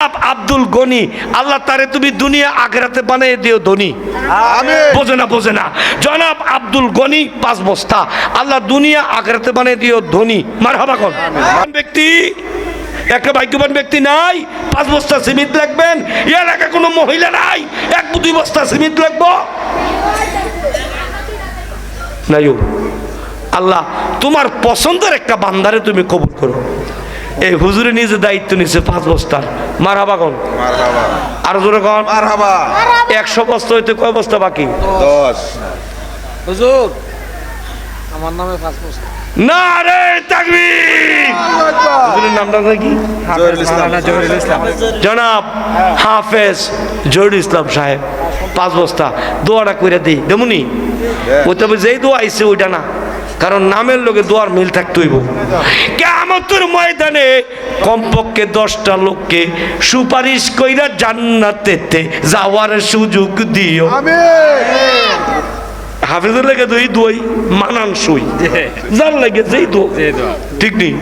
আব- আব্দুল গনি আল্লাহ তারে তুমি দুনিয়া আখেরাতে বানিয়ে দিও ধনী। বোঝে না বোঝে না। জনাব আব্দুল গনি পাঁচ বস্তা। আল্লাহ দুনিয়া আখেরাতে বানিয়ে দিও ধনী। মার হবা কন ব্যক্তি একটা ভাগ্যবান ব্যক্তি নাই পাঁচ বস্তা সিমেন্ট লাগবেন আগে কোনো মহিলা নাই এক দুই বস্তা সিমেন্ট লাগবো নাই আল্লাহ তোমার পছন্দের একটা বান্দারে তুমি কবুল করো। এই হুজুরে নিজে দায়িত্ব নিছে পাঁচ বস্তার মার হাবা কন আরও জোরে কন। মারহাবা। একশো বস্তা হইতে কয় বস্তা বাকি? দশ। হুজুর আমার নামে পাঁচ না রে হুজুরের নামটা কি? জনাব হাফেজ জহিরুল ইসলাম সাহেব পাঁচ বস্তা। দোয়াটা করে দিই। দেমুনি? ওই তবে যেই দোয়া আইছে ওইটা না। কারণ নামের লোকে দোয়ার মিল থাকতে হইব। কেমতের ময়দানে কমপক্ষে দশটা লোককে সুপারিশ কইরা জান্নাতেতে যাওয়ার সুযোগ দিও। হাফিজের লেগে দুই দুই মানান সুই। যার লাগে যেই দো ঠিক নেই।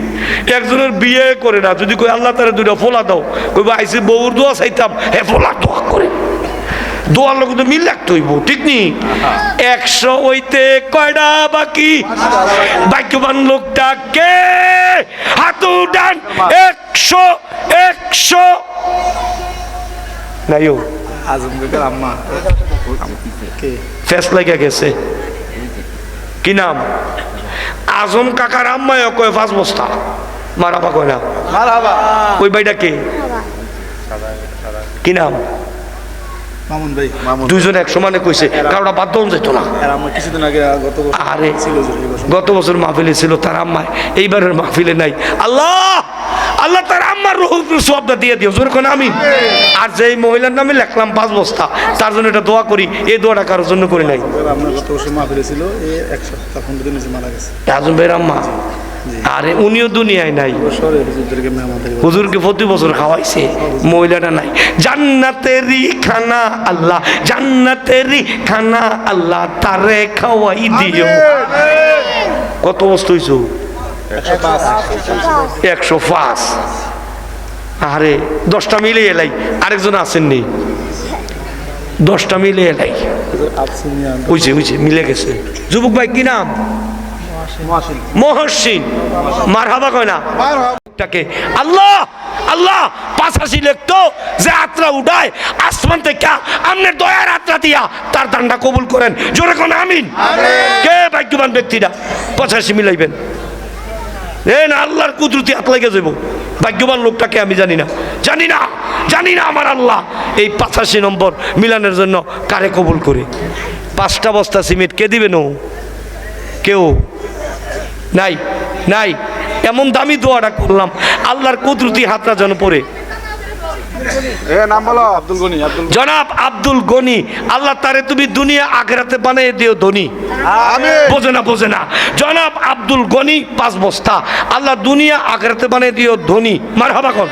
একজনের বিয়ে করে না যদি কই আল্লাহ তারা দুইটা ফোলা দাও কইবা আইসি বউর দোয়া চাইতাম হে ফোলা দোয়া করে। দোয়ার লোক তো মিল লাগতে হইব ঠিক নি? একশো ওইতে কয়টা বাকি? বাক্যবান লোকটা কে হাত উঠান। একশো একশো। নাইও। ফেস লেগে গেছে। কি নাম? আজম কাকার আম্মায় কয় পাঁচ বস্তা? মারাবা কয় না? ওই ভাইটা কে? কি নাম? মামুন ভাই মামুন দুইজন এক সমানে কইছে কারোটা বাদ দন যেত না। কিছুদিন আগে গত বছর আরে। গত বছর মাহফিলে ছিল তার আম্মায় এইবারের মাহফিলে নাই। আল্লাহ! আল্লাহ তার আম্মার রহুল সবটা দিয়ে দিও জোর কোন আমি আর যেই মহিলার নামে লিখলাম পাঁচ বস্তা তার জন্য এটা দোয়া করি এই দোয়াটা কারোর জন্য করি নাই। আপনার গত বছর মাহফিলে ছিল এই এক সপ্তাহ পনেরো দিন মারা গেছে। আজম ভাইয়ের আম্মা। আরে উনিও দুনিয়ায় নাই। হুজুরকে প্রতি বছর খাওয়াইছে মহিলাটা নাই। জান্নাতেরই খানা আল্লাহ জান্নাতেরই খানা আল্লাহ তারে খাওয়াই দিও। কত বস্তু হইছো? একশো পাঁচ। আরে দশটা মিলে এলাই। আরেকজন আসেননি দশটা মিলে এলাই। বুঝছে বুঝছে মিলে গেছে। যুবক ভাই কি নাম? মহসিন মার হাবা কয় না? টাকে আল্লাহ আল্লাহ পাশাশি লিখতো যে আত্রা উঠায় আসমান থেকে আমনের দয়ার আত্রা দিয়া তার দানটা কবুল করেন। জোরে কোন আমিন? কে ভাগ্যবান ব্যক্তিটা? পঁচাশি মিলাইবেন। এ না আল্লাহর কুদরতি হাত লেগে যাব ভাগ্যবান লোকটাকে আমি জানি না। জানি না জানি না আমার আল্লাহ এই পাঁচাশি নম্বর মিলানের জন্য কারে কবুল করে। পাঁচটা বস্তা সিমেন্ট কে দিবেন ও কেউ। নাই নাই। এমন দামি দোয়াটা করলাম আল্লাহর কুদরতি হাতটা যেন পড়ে। আব্দুল জনাব আব্দুল গনি আল্লাহ তারে তুমি দুনিয়া আখেরাতে বানিয়ে দিও ধনী। বোঝে না বোঝে না। জনাব আব্দুল গনি পাঁচ বস্তা। আল্লাহ দুনিয়া আখেরাতে বানিয়ে দিও ধনী। মার হবা কন